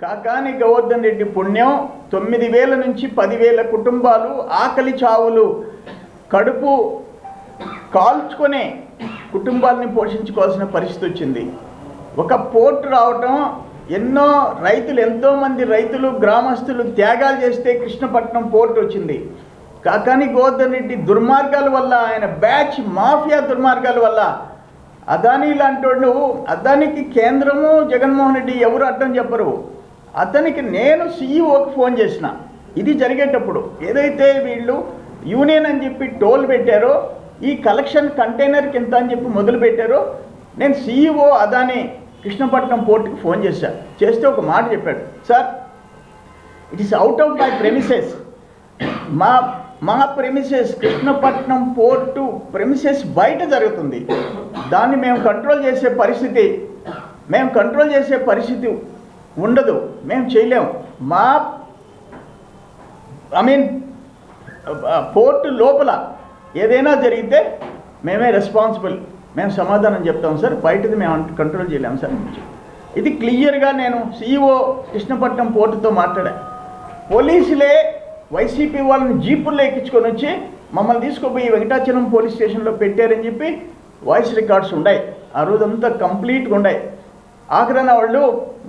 కాకాని గోవర్ధన్ రెడ్డి పుణ్యం తొమ్మిది వేల నుంచి పదివేల కుటుంబాలు ఆకలి చావులు కడుపు కాల్చుకునే కుటుంబాలని పోషించుకోవాల్సిన పరిస్థితి వచ్చింది. ఒక పోర్టు రావటం ఎన్నో రైతులు ఎంతోమంది రైతులు గ్రామస్తులు త్యాగాలు చేస్తే కృష్ణపట్నం పోర్టు వచ్చింది. కాకాని గోవర్ధన్ రెడ్డి దుర్మార్గాల వల్ల ఆయన బ్యాచ్ మాఫియా దుర్మార్గాల వల్ల అదానీ లాంటి వాళ్ళు అదానికి కేంద్రము జగన్మోహన్ రెడ్డి ఎవరు అడ్డం చెప్పరు. అతనికి నేను సీఈఓకి ఫోన్ చేసిన. ఇది జరిగేటప్పుడు ఏదైతే వీళ్ళు యూనియన్ అని చెప్పి టోల్ పెట్టారో ఈ కలెక్షన్ కంటైనర్కి ఎంత అని చెప్పి మొదలు పెట్టారో నేను సీఈఓ అదాని కృష్ణపట్నం పోర్టుకి ఫోన్ చేశాను చేస్తే ఒక మాట చెప్పాడు. Sir it is out of my premises మా మా ప్రెమిసెస్ కృష్ణపట్నం పోర్టు ప్రెమిసెస్ బయట జరుగుతుంది. దాన్ని మేము కంట్రోల్ చేసే పరిస్థితి మేము కంట్రోల్ చేసే పరిస్థితి ఉండదు. మేము చేయలేము మా ఐ మీన్ పోర్టు లోపల ఏదైనా జరిగితే మేమే రెస్పాన్సిబుల్ మేము సమాధానం చెప్తాం సార్. బయటది మేము కంట్రోల్ చేయలేము సార్. ఇది క్లియర్గా నేను సీఈఓ కృష్ణపట్నం పోర్టుతో మాట్లాడా. పోలీసులే వైసీపీ వాళ్ళని జీపుల్లో ఎక్కించుకొని వచ్చి మమ్మల్ని తీసుకుపోయి వెంకటాచలం పోలీస్ స్టేషన్లో పెట్టారని చెప్పి వాయిస్ రికార్డ్స్ ఉన్నాయి ఆ రోజంతా కంప్లీట్గా ఉన్నాయి ఆఖరణ వాళ్ళు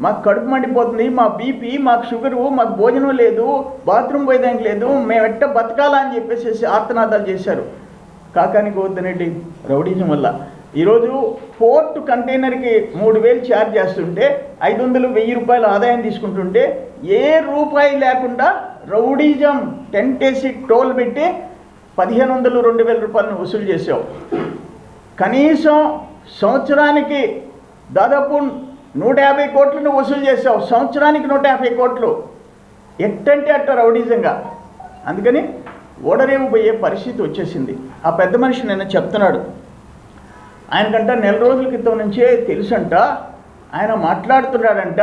మాకు కడుపు మండిపోతుంది మా బీపీ మాకు షుగరు మాకు భోజనం లేదు బాత్రూమ్ పోయేదానికి లేదు మేము ఎట్ట బతకాలా అని చెప్పేసి ఆర్తనాదాలు చేశారు. కాకాని గోవర్ధనరెడ్డి రౌడీజం వల్ల. ఈరోజు పోర్టు కంటైనర్కి మూడు వేలు ఛార్జ్ చేస్తుంటే ఐదు వందలు వెయ్యి రూపాయలు ఆదాయం తీసుకుంటుంటే ఏ రూపాయి లేకుండా రౌడీజం టెంట్ వేసి టోల్ పెట్టి పదిహేను వందలు రెండు వేల రూపాయలను వసూలు చేసావు కనీసం సంవత్సరానికి దాదాపు నూట యాభై కోట్లను వసూలు చేసావు సంవత్సరానికి నూట యాభై కోట్లు. ఎట్టంటే అట్ట రౌడీజంగా. అందుకని ఓడరేవుపోయే పరిస్థితి వచ్చేసింది. ఆ పెద్ద మనిషి నిన్న చెప్తున్నాడు. ఆయనకంట నెల రోజుల క్రితం నుంచే తెలుసంట. ఆయన మాట్లాడుతున్నాడంట.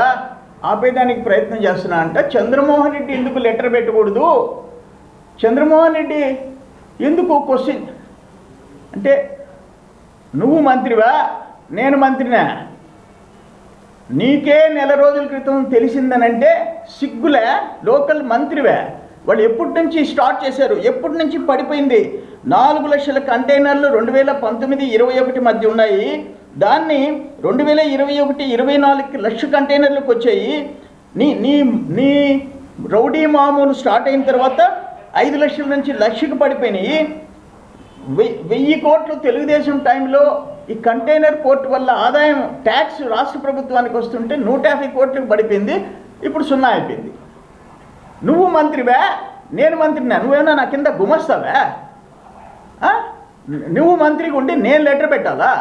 ఆపేదానికి ప్రయత్నం చేస్తున్నా అంట. చంద్రమోహన్ రెడ్డి ఎందుకు లెటర్ పెట్టకూడదు? చంద్రమోహన్ రెడ్డి ఎందుకు క్వశ్చన్? అంటే నువ్వు మంత్రివా? నేను మంత్రినా? నీకే నెల రోజుల క్రితం తెలిసిందనంటే సిగ్గులే లోకల్ మంత్రివే. వాళ్ళు ఎప్పటి నుంచి స్టార్ట్ చేశారు? ఎప్పటి నుంచి పడిపోయింది? నాలుగు లక్షల కంటైనర్లు రెండు వేల పంతొమ్మిది ఇరవై ఒకటి మధ్య ఉన్నాయి. దాన్ని రెండు వేల ఇరవై ఒకటి ఇరవై నాలుగు లక్ష కంటైనర్లకు వచ్చాయి. నీ నీ నీ రౌడీ మామూలు స్టార్ట్ అయిన తర్వాత ఐదు లక్షల నుంచి లక్షకు పడిపోయినాయి. వెయ్యి వెయ్యి కోట్లు తెలుగుదేశం టైంలో ఈ కంటైనర్ పోర్ట్ వల్ల ఆదాయం ట్యాక్స్ రాష్ట్ర ప్రభుత్వానికి వస్తుంటే నూట యాభై కోట్లకు పడిపోయింది ఇప్పుడు సున్నా అయిపోయింది. నువ్వు మంత్రివే నేను మంత్రినా నువ్వేమన్నా నా కింద గుమస్తావే? నువ్వు మంత్రిగా ఉండి నేను లెటర్ పెట్టాలా?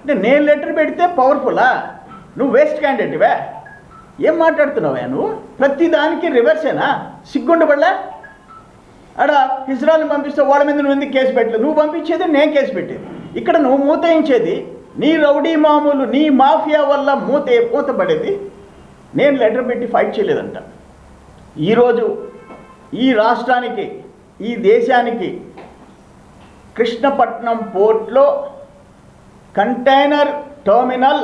అంటే నేను లెటర్ పెడితే పవర్ఫుల్లా నువ్వు వేస్ట్ క్యాండిడేట్వే. ఏం మాట్లాడుతున్నావా నువ్వు? ప్రతి దానికి రివర్సేనా? సిగ్గుండబడలే? ఆడ హిజ్రాల్ని పంపిస్తే వాళ్ళ మీద నువ్వు ఎందుకు కేసు పెట్టలేదు? నువ్వు పంపించేది నేను కేసు పెట్టేది. ఇక్కడ నువ్వు మూతయించేది నీ రౌడీ మామూలు నీ మాఫియా వల్ల మూత మూతపడేది నేను లెటర్ పెట్టి ఫైట్ చేయలేదంట. ఈరోజు ఈ రాష్ట్రానికి ఈ దేశానికి కృష్ణపట్నం పోర్ట్లో కంటైనర్ టర్మినల్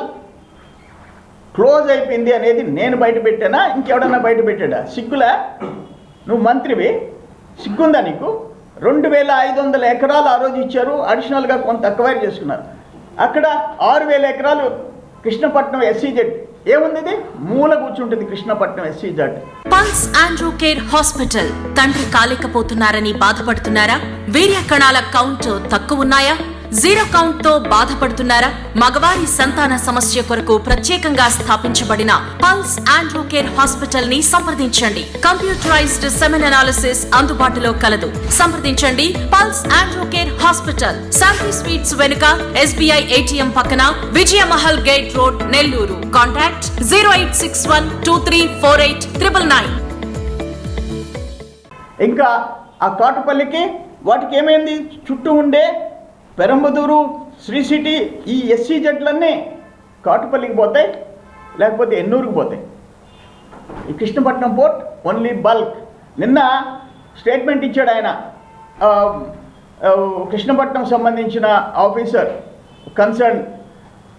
క్లోజ్ అయిపోయింది అనేది నేను బయట పెట్టానా? ఇంకెవడన్నా బయట పెట్టాడా? సిగ్గులా? నువ్వు మంత్రివి? సిగ్గుందా నీకు? రెండు వేల ఐదు వందల ఎకరాలు ఆ రోజు ఇచ్చారు. అడిషనల్గా కొంత అక్వైర్ చేసుకున్నారు. అక్కడ ఆరు వేల ఎకరాలు కృష్ణపట్నం ఎస్సీజెడ్ ఏముంది ఇది? మూల కూర్చుంటుంది Krishnapatnam SCZ Pulse Andrew Care Hospital తండ్రి కాలేకపోతున్నారని బాధపడుతున్నారా? వీర్య కణాల కౌంట్ తక్కువ ఉన్నాయా? జీరో కౌంట్తో బాధపడుతున్నారా? మగవారి సంతాన సమస్య కొరకు ప్రత్యేకంగా స్థాపించబడిన పల్స్ ఆండ్రూ కేర్ హాస్పిటల్ని సంప్రదించండి. కంప్యూటరైజ్డ్ సెమెన్ అనాలిసిస్ అందుబాటులో కలదు. సంప్రదించండి. Pulse Andrew Care Hospital. Shanti sweets వెనుక ఎస్బీఐ ఏటీఎం పక్కన Vijayamahal gate road Nellore. Contact zero eight six one two three four eight triple nine. ఇంకా ఆ కాటుపల్లికి వాటికి ఏమైంది? చుట్టూ ఉండే పెరంబదూరు శ్రీ సిటీ ఈ ఎస్సీ జట్లన్నీ కాటుపల్లికి పోతాయి లేకపోతే ఎన్నూరుకు పోతాయి. ఈ కృష్ణపట్నం పోర్ట్ ఓన్లీ బల్క్. నిన్న స్టేట్మెంట్ ఇచ్చాడు ఆయన. కృష్ణపట్నం సంబంధించిన ఆఫీసర్ కన్సర్న్.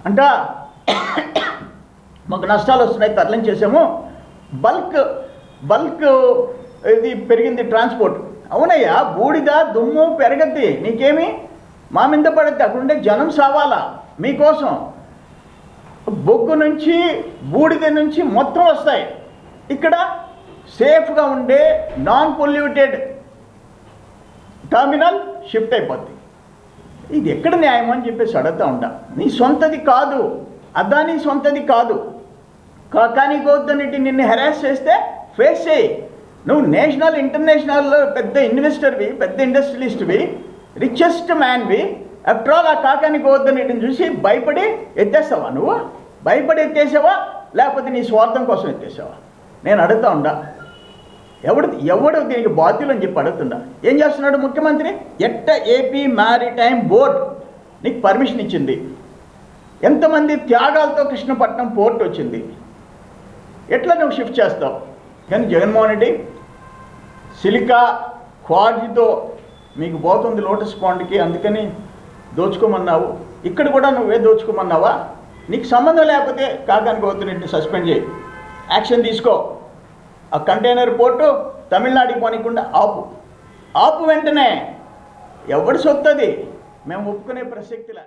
అంట మాకు నష్టాలు వస్తున్నాయి తరలించేసాము బల్క్ బల్క్ ఇది పెరిగింది ట్రాన్స్పోర్ట్. అవునయ్యా బూడిద దుమ్ము పెరగద్ది నీకేమి? మా మీద పడితే అక్కడుండే జనం సావాలా? మీకోసం. బొగ్గు నుంచి బూడిద నుంచి మొత్తం వస్తాయి. ఇక్కడ సేఫ్గా ఉండే నాన్ పొల్యూటెడ్ టర్మినల్ షిఫ్ట్ అయిపోద్ది. ఇది ఎక్కడ న్యాయం అని చెప్పేసి అడుగుతా ఉంటా. నీ సొంతది కాదు. అదాని సొంతది కాదు. కా- కానీ గౌతమిటి నిన్ను హెరాస్ చేస్తే ఫేస్ చేయి. నువ్వు నేషనల్ ఇంటర్నేషనల్ పెద్ద ఇన్వెస్టర్వి పెద్ద ఇండస్ట్రియలిస్ట్వి రిచెస్ట్ మ్యాన్వి ఆఫ్టర్ ఆల్ ఆ కాకాని గోవర్ధనిటిని చూసి భయపడి ఎత్తేస్తావా నువ్వు? భయపడి ఎత్తేసావా? లేకపోతే నీ స్వార్థం కోసం ఎత్తేసావా? నేను అడుగుతా ఉండా. ఎవడు ఎవడు దీనికి బాధ్యులు అని చెప్పి అడుగుతుండా? ఏం చేస్తున్నాడు ముఖ్యమంత్రి? ఎట్ట ఏపీ మ్యారిటైమ్ బోర్డ్ నీకు పర్మిషన్ ఇచ్చింది. ఎంతమంది త్యాగాలతో కృష్ణపట్నం పోర్ట్ వచ్చింది. ఎట్లా నువ్వు షిఫ్ట్ చేస్తావు? కానీ జగన్మోహన్ రెడ్డి సిలికా క్వాడ్జితో మీకు పోతుంది లోటస్ పాండ్కి అందుకని దోచుకోమన్నావు. ఇక్కడ కూడా నువ్వే దోచుకోమన్నావా? నీకు సంబంధం లేకపోతే కాకాని గౌతమిని సస్పెండ్ చేయి. యాక్షన్ తీసుకో. ఆ కంటైనర్ పోర్టు తమిళనాడుకి పోనీకుండా ఆపు. ఆపు వెంటనే. ఎవడు సొత్తది? మేము ఒప్పుకునే ప్రసక్తిలా